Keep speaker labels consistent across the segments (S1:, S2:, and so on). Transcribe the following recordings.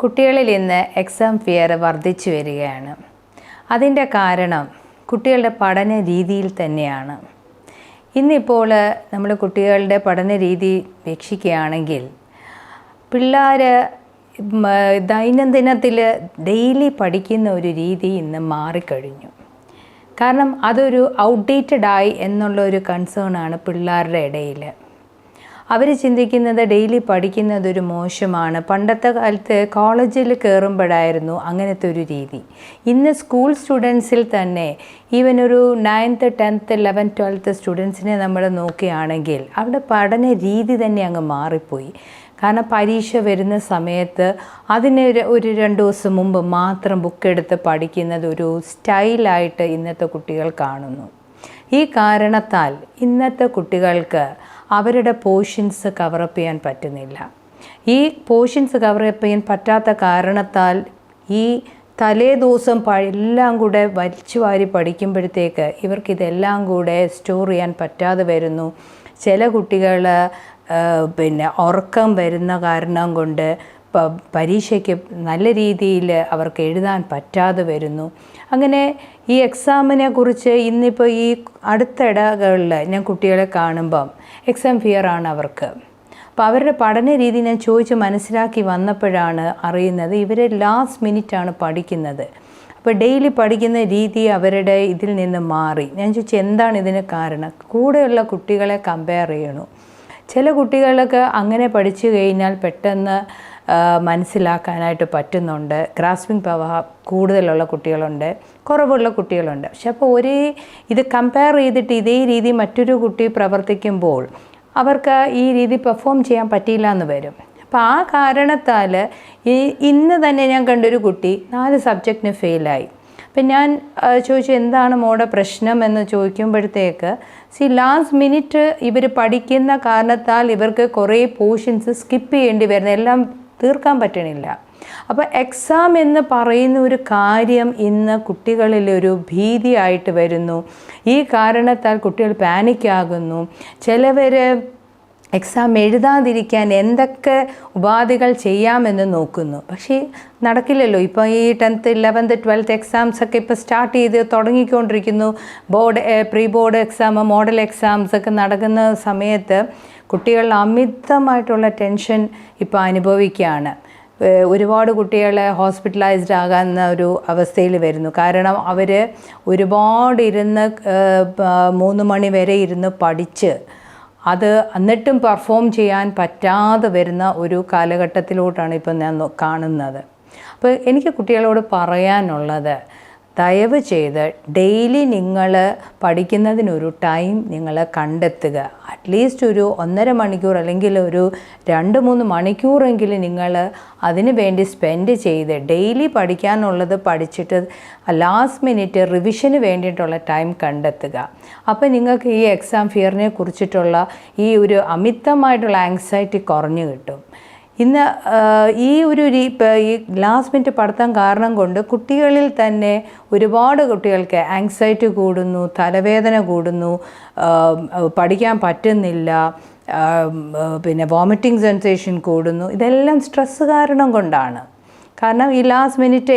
S1: കുട്ടികളിൽ ഇന്ന് exam fear വർദ്ധിച്ചു വരികയാണ്. അതിന്റെ കാരണം കുട്ടികളുടെ പഠന രീതിയിൽ തന്നെയാണ്. ഇന്നിപ്പോൾ നമ്മൾ കുട്ടികളുടെ പഠന രീതി വീക്ഷിക്കുകയാണെങ്കിൽ പിള്ളേർ ദൈനംദിനത്തിൽ ഡെയിലി പഠിക്കുന്ന ഒരു രീതി ഇന്ന് മാറിക്കഴിഞ്ഞു. കാരണം അതൊരു ഔട്ട്ഡേറ്റഡ് ആയി എന്നുള്ള ഒരു കൺസേൺ ആണ് പിള്ളേരുടെ ഇടയിൽ. അവർ ചിന്തിക്കുന്നത് ഡെയിലി പഠിക്കുന്നതൊരു മോശമാണ്. പണ്ടത്തെ കാലത്ത് കോളേജിൽ കയറുമ്പോഴായിരുന്നു അങ്ങനത്തെ ഒരു രീതി. ഇന്ന് സ്കൂൾ സ്റ്റുഡൻസിൽ തന്നെ ഈവൻ ഒരു നയൻത്ത് ടെൻത്ത് ലെവൻ ട്വൽത്ത് സ്റ്റുഡൻസിനെ നമ്മൾ നോക്കുകയാണെങ്കിൽ അവിടെ പഠന രീതി തന്നെ അങ്ങ് മാറിപ്പോയി. കാരണം പരീക്ഷ വരുന്ന സമയത്ത് അതിന് ഒരു രണ്ട് ദിവസം മുമ്പ് മാത്രം ബുക്ക് എടുത്ത് പഠിക്കുന്നത് ഒരു സ്റ്റൈലായിട്ട് ഇന്നത്തെ കുട്ടികൾ കാണുന്നു. ഈ കാരണത്താൽ ഇന്നത്തെ കുട്ടികൾക്ക് അവരുടെ പോർഷൻസ് കവറപ്പ് ചെയ്യാൻ പറ്റുന്നില്ല. ഈ പോർഷൻസ് കവറപ്പ് ചെയ്യാൻ പറ്റാത്ത കാരണത്താൽ ഈ തലേ ദിവസം എല്ലാം കൂടെ വലിച്ചു വാരി പഠിക്കുമ്പോഴത്തേക്ക് ഇവർക്കിതെല്ലാം കൂടെ സ്റ്റോർ ചെയ്യാൻ പറ്റാതെ വരുന്നു. ചില കുട്ടികൾ പിന്നെ ഉറക്കം വരുന്ന കാരണം കൊണ്ട് പരീക്ഷയ്ക്ക് നല്ല രീതിയിൽ അവർക്ക് എഴുതാൻ പറ്റാതെ വരുന്നു. അങ്ങനെ ഈ എക്സാമിനെ കുറിച്ച് ഇന്നിപ്പോൾ ഈ അടുത്തിടകളിൽ ഞാൻ കുട്ടികളെ കാണുമ്പം എക്സാം ആണ് അവർക്ക്. അപ്പോൾ അവരുടെ പഠന രീതി ഞാൻ ചോദിച്ച് മനസ്സിലാക്കി വന്നപ്പോഴാണ് അറിയുന്നത് ഇവർ ലാസ്റ്റ് മിനിറ്റാണ് പഠിക്കുന്നത്. അപ്പോൾ ഡെയിലി പഠിക്കുന്ന രീതി അവരുടെ ഇതിൽ നിന്ന് മാറി. ഞാൻ ചോദിച്ചു എന്താണ് ഇതിന് കാരണം? കൂടെയുള്ള കുട്ടികളെ കമ്പയർ ചെയ്യണു? ചില കുട്ടികളൊക്കെ അങ്ങനെ പഠിച്ചു കഴിഞ്ഞാൽ പെട്ടെന്ന് മനസ്സിലാക്കാനായിട്ട് പറ്റുന്നുണ്ട്. ഗ്രാസ്പിംഗ് പവർ കൂടുതലുള്ള കുട്ടികളുണ്ട്. കുറവുള്ള കുട്ടികളുണ്ട്. പക്ഷെ അപ്പോൾ ഒരേ ഇത് കമ്പയർ ചെയ്തിട്ട് ഇതേ രീതി മറ്റൊരു കുട്ടി പ്രവർത്തിക്കുമ്പോൾ അവർക്ക് ഈ രീതി പെർഫോം ചെയ്യാൻ പറ്റിയില്ല എന്ന് വരും. അപ്പോൾ ആ കാരണത്താൽ ഈ ഇന്ന് തന്നെ ഞാൻ കണ്ടൊരു കുട്ടി നാല് സബ്ജക്റ്റിന് ഫെയിലായി അപ്പം ഞാൻ ചോദിച്ചു എന്താണ് മോടെ പ്രശ്നം എന്ന് ചോദിക്കുമ്പോഴത്തേക്ക് സി ലാസ്റ്റ് മിനിറ്റ് ഇവർ പഠിക്കുന്ന കാരണത്താൽ ഇവർക്ക് കുറേ പോർഷൻസ് സ്കിപ്പ് ചെയ്യേണ്ടി വരുന്നത്. എല്ലാം തീർക്കാൻ പറ്റണില്ല. അപ്പോൾ എക്സാം എന്ന് പറയുന്ന ഒരു കാര്യം ഇന്ന് കുട്ടികളിൽ ഒരു ഭീതിയായിട്ട് വരുന്നു. ഈ കാരണത്താൽ കുട്ടികൾ പാനിക്കാകുന്നു ചിലവർ എക്സാം എഴുതാതിരിക്കാൻ എന്തൊക്കെ ഉപാധികൾ ചെയ്യാമെന്ന് നോക്കുന്നു. പക്ഷേ നടക്കില്ലല്ലോ. ഇപ്പോൾ ഈ ടെൻത്ത് ഇലവൻത്ത് ട്വൽത്ത് എക്സാംസ് ഒക്കെ ഇപ്പോൾ സ്റ്റാർട്ട് ചെയ്ത് തുടങ്ങിക്കൊണ്ടിരിക്കുന്നു. Board pre board exam model exams ഒക്കെ നടക്കുന്ന സമയത്ത് കുട്ടികൾ അമിതമായിട്ടുള്ള ടെൻഷൻ ഇപ്പോൾ അനുഭവിക്കുകയാണ്. ഒരുപാട് കുട്ടികൾ ഹോസ്പിറ്റലൈസ്ഡ് ആകാവുന്ന ഒരു അവസ്ഥയിൽ വരുന്നു. കാരണം അവർ ഒരുപാട് ഇരുന്ന് മൂന്ന് മണി വരെ ഇരുന്ന് പഠിച്ച് അത് എന്നിട്ടും പെർഫോം ചെയ്യാൻ പറ്റാതെ വരുന്ന ഒരു കാലഘട്ടത്തിലോട്ടാണ് ഇപ്പം ഞാൻ കാണുന്നത്. അപ്പോൾ എനിക്ക് കുട്ടികളോട് പറയാനുള്ളത് ദയവ് ചെയ്ത് ഡെയിലി നിങ്ങൾ പഠിക്കുന്നതിനൊരു ടൈം നിങ്ങൾ കണ്ടെത്തുക. അറ്റ്ലീസ്റ്റ് ഒരു ഒന്നര മണിക്കൂർ അല്ലെങ്കിൽ ഒരു രണ്ട് മൂന്ന് മണിക്കൂറെങ്കിലും നിങ്ങൾ അതിന് വേണ്ടി സ്പെൻഡ് ചെയ്ത് ഡെയിലി പഠിക്കാനുള്ളത് പഠിച്ചിട്ട് ലാസ്റ്റ് മിനിറ്റ് റിവിഷന് വേണ്ടിയിട്ടുള്ള ടൈം കണ്ടെത്തുക. അപ്പോൾ നിങ്ങൾക്ക് ഈ എക്സാം ഫിയറിനെ കുറിച്ചിട്ടുള്ള ഈ ഒരു അമിതമായിട്ടുള്ള ആങ്സൈറ്റി കുറഞ്ഞു കിട്ടും. ഇന്ന് ഈ ഒരു ഈ ലാസ്റ്റ് മിനിറ്റ് പഠിത്തം കാരണം കൊണ്ട് കുട്ടികളിൽ തന്നെ ഒരുപാട് കുട്ടികൾക്ക് ആങ്സൈറ്റി കൂടുന്നു തലവേദന കൂടുന്നു പഠിക്കാൻ പറ്റുന്നില്ല പിന്നെ വോമിറ്റിംഗ് സെൻസേഷൻ കൂടുന്നു. ഇതെല്ലാം സ്ട്രെസ്സ് കാരണം കൊണ്ടാണ്. കാരണം ഈ ലാസ്റ്റ് മിനിറ്റ്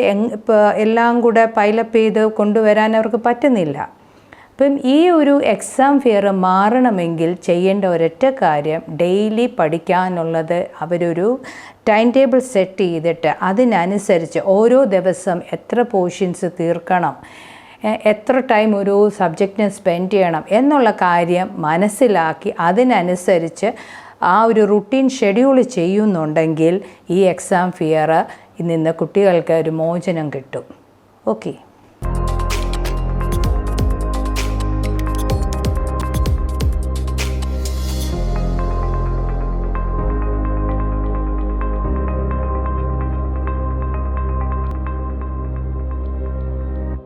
S1: എല്ലാം കൂടെ പൈലപ്പ് ചെയ്ത് കൊണ്ടുവരാൻ അവർക്ക് പറ്റുന്നില്ല. അപ്പം ഈ ഒരു എക്സാം ഫിയർ മാറണമെങ്കിൽ ചെയ്യേണ്ട ഒരൊറ്റ കാര്യം ഡെയിലി പഠിക്കാനുള്ളത് അവരൊരു ടൈം ടേബിൾ സെറ്റ് ചെയ്തിട്ട് അതിനനുസരിച്ച് ഓരോ ദിവസം എത്ര പോർഷൻസ് തീർക്കണം എത്ര ടൈം ഒരു സബ്ജക്റ്റിന് സ്പെൻഡ് ചെയ്യണം എന്നുള്ള കാര്യം മനസ്സിലാക്കി അതിനനുസരിച്ച് ആ ഒരു റുട്ടീൻ ഷെഡ്യൂൾ ചെയ്യുന്നുണ്ടെങ്കിൽ ഈ എക്സാം ഫിയർ നിന്ന് കുട്ടികൾക്ക് ഒരു മോചനം കിട്ടും. ഓക്കെ